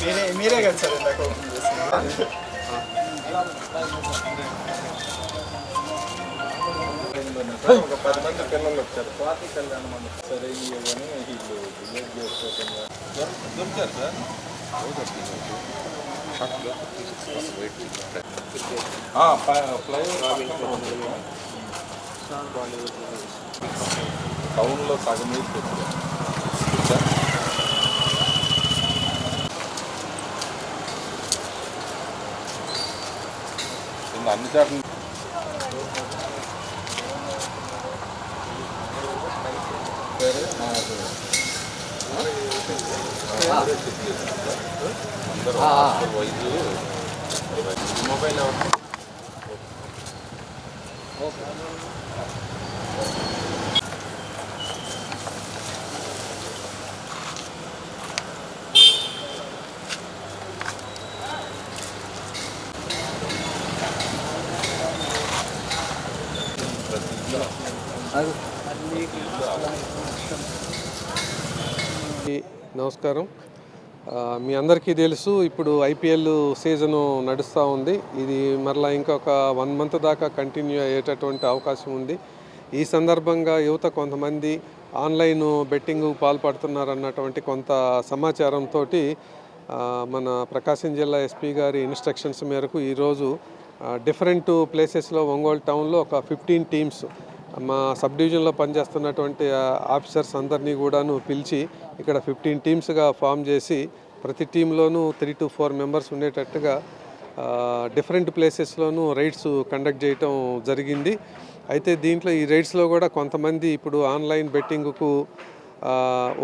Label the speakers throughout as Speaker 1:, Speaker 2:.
Speaker 1: మీరే మీరే కదా సార్ ఇందాక ఓపెన్ చేస్తున్నారు
Speaker 2: ఒక పది మంది పిల్లలు వచ్చారు స్వాతి కళ్యాణ సరే ఇవన్నీ వీళ్ళు దొరికారు సార్ టౌన్లో సగం వేసి అన్ని చోట్ల అందరూ హాస్టల్ వైద్యులు మొబైల్ ఎవరు
Speaker 3: నమస్కారం. మీ అందరికీ తెలుసు ఇప్పుడు ఐపీఎల్ సీజను నడుస్తూ ఉంది. ఇది మరలా ఇంకొక వన్ మంత్ దాకా కంటిన్యూ అయ్యేటటువంటి అవకాశం ఉంది. ఈ సందర్భంగా యువత కొంతమంది ఆన్లైన్ బెట్టింగ్ పాల్పడుతున్నారన్నటువంటి కొంత సమాచారంతో మన ప్రకాశం జిల్లా ఎస్పీ గారి ఇన్స్ట్రక్షన్స్ మేరకు ఈరోజు డిఫరెంట్ ప్లేసెస్లో ఒంగోలు టౌన్లో ఒక ఫిఫ్టీన్ టీమ్స్ మా సబ్ డివిజన్లో పనిచేస్తున్నటువంటి ఆఫీసర్స్ అందరినీ కూడాను పిలిచి ఇక్కడ ఫిఫ్టీన్ టీమ్స్గా ఫామ్ చేసి ప్రతి టీంలోనూ త్రీ టు ఫోర్ మెంబర్స్ ఉండేటట్టుగా డిఫరెంట్ ప్లేసెస్లోనూ రైడ్స్ కండక్ట్ చేయటం జరిగింది. అయితే దీంట్లో ఈ రైడ్స్లో కూడా కొంతమంది ఇప్పుడు ఆన్లైన్ బెట్టింగ్కు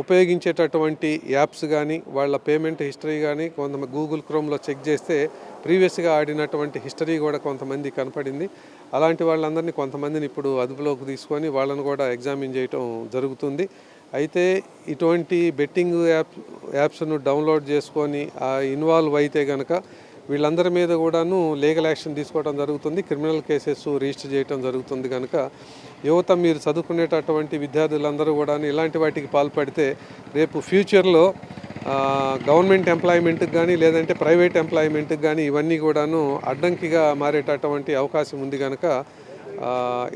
Speaker 3: ఉపయోగించేటటువంటి యాప్స్ కానీ వాళ్ళ పేమెంట్ హిస్టరీ కానీ కొంత గూగుల్ క్రోమ్లో చెక్ చేస్తే ప్రీవియస్గా ఆడినటువంటి హిస్టరీ కూడా కొంతమంది కనపడింది. అలాంటి వాళ్ళందరినీ కొంతమందిని ఇప్పుడు అదుపులోకి తీసుకొని వాళ్ళని కూడా ఎగ్జామిన్ చేయటం జరుగుతుంది. అయితే ఇటువంటి బెట్టింగ్ యాప్ యాప్స్ను డౌన్లోడ్ చేసుకొని ఇన్వాల్వ్ అయితే కనుక వీళ్ళందరి మీద కూడాను లీగల్ యాక్షన్ తీసుకోవడం జరుగుతుంది. క్రిమినల్ కేసెస్ రిజిస్టర్ చేయడం జరుగుతుంది కనుక యువత మీరు చదువుకునేటటువంటి విద్యార్థులందరూ కూడా ఇలాంటి వాటికి పాల్పడితే రేపు ఫ్యూచర్లో గవర్నమెంట్ ఎంప్లాయ్మెంట్కి కానీ లేదంటే ప్రైవేట్ ఎంప్లాయ్మెంట్కి కానీ ఇవన్నీ కూడాను అడ్డంకిగా మారేటటువంటి అవకాశం ఉంది కనుక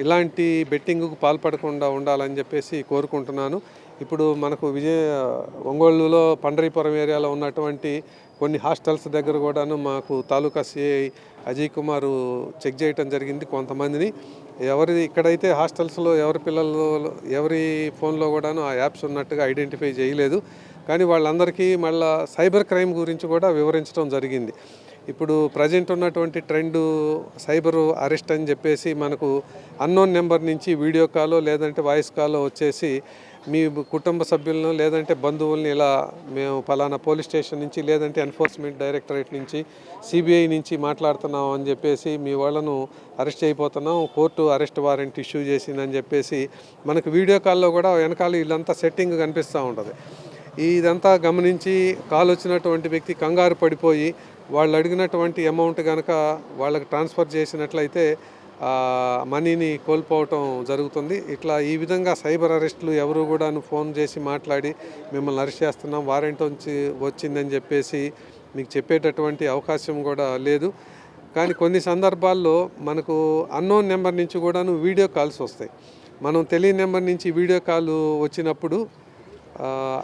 Speaker 3: ఇలాంటి బెట్టింగ్కు పాల్పడకుండా ఉండాలని చెప్పేసి కోరుకుంటున్నాను. ఇప్పుడు మనకు విజయ ఒంగోలులో పండరీపురం ఏరియాలో ఉన్నటువంటి కొన్ని హాస్టల్స్ దగ్గర కూడాను మాకు తాలూకా సిఐ అజయ్ కుమార్ చెక్ చేయటం జరిగింది కొంతమందిని. ఎవరి ఇక్కడైతే హాస్టల్స్లో ఎవరి పిల్లలు ఎవరి ఫోన్లో కూడాను ఆ యాప్స్ ఉన్నట్టుగా ఐడెంటిఫై చేయలేదు. కానీ వాళ్ళందరికీ మళ్ళా సైబర్ క్రైమ్ గురించి కూడా వివరించడం జరిగింది. ఇప్పుడు ప్రజెంట్ ఉన్నటువంటి ట్రెండ్ సైబర్ అరెస్ట్ అని చెప్పేసి మనకు అన్నోన్ నెంబర్ నుంచి వీడియో కాలో లేదంటే వాయిస్ కాలో వచ్చేసి మీ కుటుంబ సభ్యులను లేదంటే బంధువుల్ని ఇలా మేము ఫలానా పోలీస్ స్టేషన్ నుంచి లేదంటే ఎన్ఫోర్స్మెంట్ డైరెక్టరేట్ నుంచి సిబిఐ నుంచి మాట్లాడుతున్నాం అని చెప్పేసి మీ వాళ్ళను అరెస్ట్ అయిపోతున్నాం. కోర్టు అరెస్ట్ వారెంట్ ఇష్యూ చేసిందని చెప్పేసి మనకు వీడియో కాల్లో కూడా వెనకాల వీళ్ళంతా సెట్టింగ్ కనిపిస్తూ ఉంటుంది. ఇదంతా గమనించి కాల్ వచ్చినటువంటి వ్యక్తి కంగారు పడిపోయి వాళ్ళు అడిగినటువంటి అమౌంట్ కనుక వాళ్ళకి ట్రాన్స్ఫర్ చేసినట్లయితే మనీని కోల్పోవటం జరుగుతుంది. ఇట్లా ఈ విధంగా సైబర్ అరెస్టులు ఎవరు కూడా ఫోన్ చేసి మాట్లాడి మిమ్మల్ని అరెస్ట్ చేస్తున్నాం వారెంట్ వచ్చి వచ్చిందని చెప్పేసి మీకు చెప్పేటటువంటి అవకాశం కూడా లేదు. కానీ కొన్ని సందర్భాల్లో మనకు అన్నోన్ నెంబర్ నుంచి కూడాను వీడియో కాల్స్ వస్తాయి. మనం తెలియని నెంబర్ నుంచి వీడియో కాల్ వచ్చినప్పుడు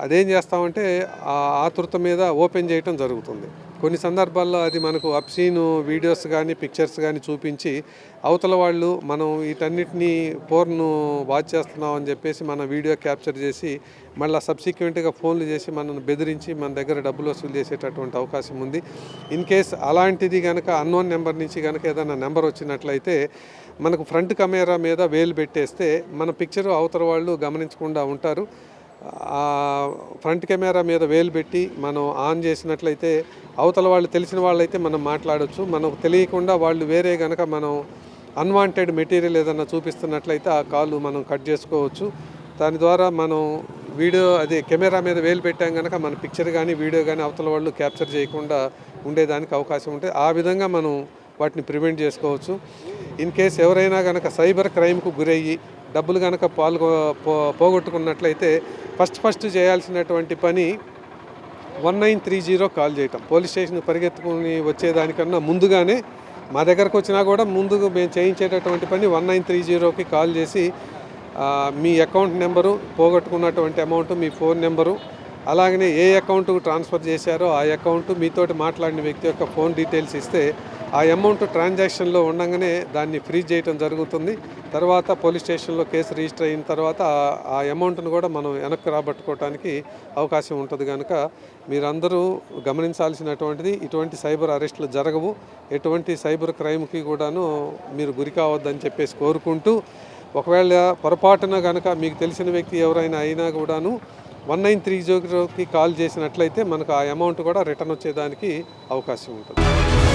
Speaker 3: అదేం చేస్తామంటే ఆ ఆతృత మీద ఓపెన్ చేయటం జరుగుతుంది. కొన్ని సందర్భాల్లో అది మనకు అప్సీన్ వీడియోస్ కానీ పిక్చర్స్ కానీ చూపించి అవతల వాళ్ళు మనం వీటన్నిటినీ పోర్ను వాచ్ చేస్తున్నాం అని చెప్పేసి మన వీడియో క్యాప్చర్ చేసి మళ్ళీ సబ్సిక్వెంట్గా ఫోన్లు చేసి మనల్ని బెదిరించి మన దగ్గర డబ్బులు వసూలు చేసేటటువంటి అవకాశం ఉంది. ఇన్ కేస్ అలాంటిది కనుక అన్నోన్ నెంబర్ నుంచి కనుక ఏదైనా నెంబర్ వచ్చినట్లయితే మనకు ఫ్రంట్ కెమెరా మీద వేలు పెట్టేస్తే మన పిక్చర్ అవతల వాళ్ళు గమనించకుండా ఉంటారు. ఫ్రంట్ కెమెరా మీద వేలు పెట్టి మనం ఆన్ చేసినట్లయితే అవతల వాళ్ళు తెలిసిన వాళ్ళైతే మనం మాట్లాడొచ్చు. మనకు తెలియకుండా వాళ్ళు వేరే కనుక మనం అన్వాంటెడ్ మెటీరియల్ ఏదైనా చూపిస్తున్నట్లయితే ఆ కాల్ మనం కట్ చేసుకోవచ్చు. దాని ద్వారా మనం వీడియో అదే కెమెరా మీద వేలు పెట్టాం కనుక మన పిక్చర్ కానీ వీడియో కానీ అవతల వాళ్ళు క్యాప్చర్ చేయకుండా ఉండేదానికి అవకాశం ఉంటుంది ఆ విధంగా మనం వాటిని ప్రివెంట్ చేసుకోవచ్చు. ఇన్ కేస్ ఎవరైనా కనుక సైబర్ క్రైమ్కు గురయ్యి డబ్బులు కనుక పాల్గొ పో పోగొట్టుకున్నట్లయితే ఫస్ట్ ఫస్ట్ చేయాల్సినటువంటి పని one nine three zero call చేయటం. పోలీస్ స్టేషన్ పరిగెత్తుకుని వచ్చేదానికన్నా ముందుగానే మా దగ్గరకు వచ్చినా కూడా ముందుగా మేము చేయించేటటువంటి పని వన్ నైన్ త్రీ జీరోకి కాల్ చేసి మీ అకౌంట్ నెంబరు పోగొట్టుకున్నటువంటి అమౌంట్ మీ ఫోన్ నెంబరు అలాగనే ఏ అకౌంట్కు ట్రాన్స్ఫర్ చేశారో ఆ అకౌంట్ మీతోటి మాట్లాడిన వ్యక్తి యొక్క ఫోన్ డీటెయిల్స్ ఇస్తే ఆ అమౌంట్ ట్రాన్సాక్షన్లో ఉండగానే దాన్ని ఫ్రీజ్ చేయడం జరుగుతుంది. తర్వాత పోలీస్ స్టేషన్లో కేసు రిజిస్టర్ అయిన తర్వాత ఆ- ఆ అమౌంట్ను కూడా మనం వెనక్కి రాబట్టుకోవడానికి అవకాశం ఉంటుంది కనుక మీరందరూ గమనించాల్సినటువంటిది ఇటువంటి సైబర్ అరెస్టులు జరగవు. ఎటువంటి సైబర్ క్రైమ్కి కూడాను మీరు గురి కావద్దని చెప్పేసి కోరుకుంటూ ఒకవేళ పొరపాటున కనుక మీకు తెలిసిన వ్యక్తి ఎవరైనా అయినా కూడాను వన్ నైన్ త్రీ జీరోకి కాల్ చేసినట్లయితే మనకు ఆ అమౌంట్ కూడా రిటర్న్ వచ్చేదానికి అవకాశం ఉంటుంది.